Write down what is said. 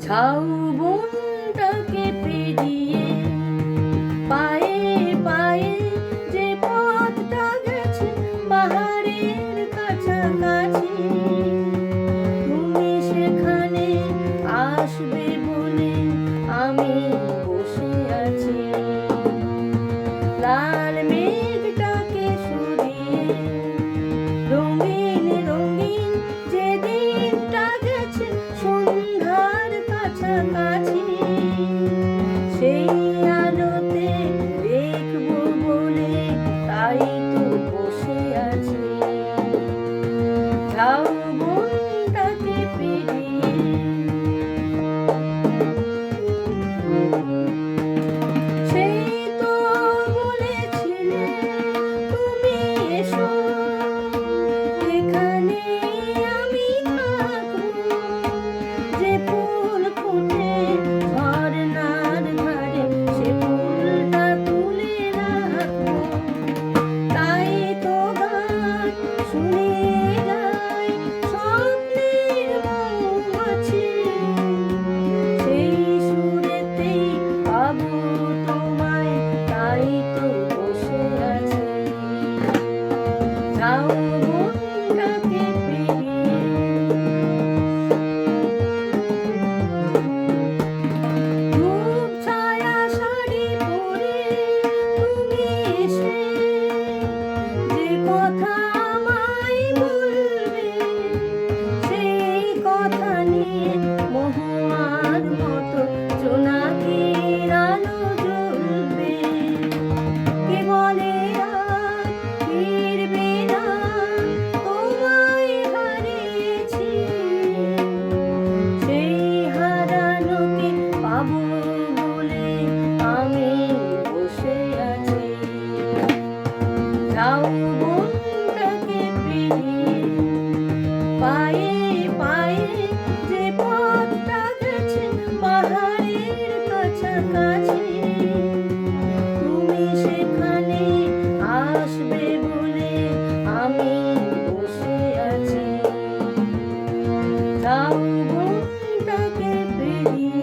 ঝাউবনটাকে পেরিয়ে পায়ে পায়ে যে সেখানে আসবে বলে আমি বসে আছি। সেই আলোতে দেখব বলে তাই তো জোনাকির আলো জ্বলবে। কে বলে আর ফিরবে না? তোমায় হারিয়েছি। সেই হারানোকে পাবো বলে আমি বসে আছি। যাও Thank you.